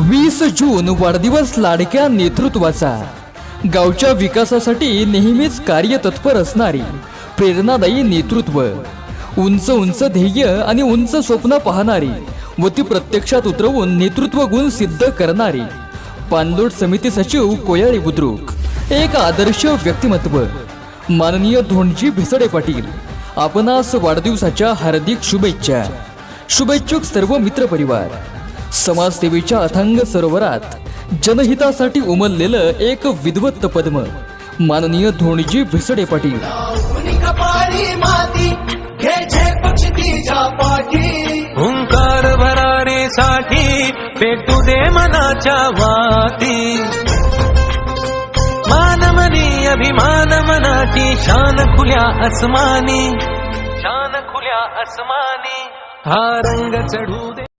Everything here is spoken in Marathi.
वीस जून वाढदिवस लाडक्या नेतृत्वाचा. गावच्या विकासासाठी नेहमीच कार्यतत्पर असणारी प्रेरणादायी नेतृत्व. उंच उंच ध्येय आणि उंच स्वप्न पाहणारी व ती प्रत्यक्षात उतरवून नेतृत्व गुण सिद्ध करणारी पाणलोट समिती सचिव कोयाळी बुद्रुक. एक आदर्श व्यक्तिमत्व. माननीय धोंडजी भिसडे पाटील आपणास वाढदिवसाच्या हार्दिक शुभेच्छा. शुभेच्छुक सर्व मित्रपरिवार. समाजसेवेच्या अथांग सरोवरात. जनहितासाठी उमललेलं एक विद्वत्त पद्म. माननीय धोणीजी भिसडे पाटील. कुणी भरारे साठी पेटू दे मनाच्या वाती. मानमनी अभिमान मनाची शान खुल्या अस्मानी शान खुल्या अस्मानी हा रंग चढू दे.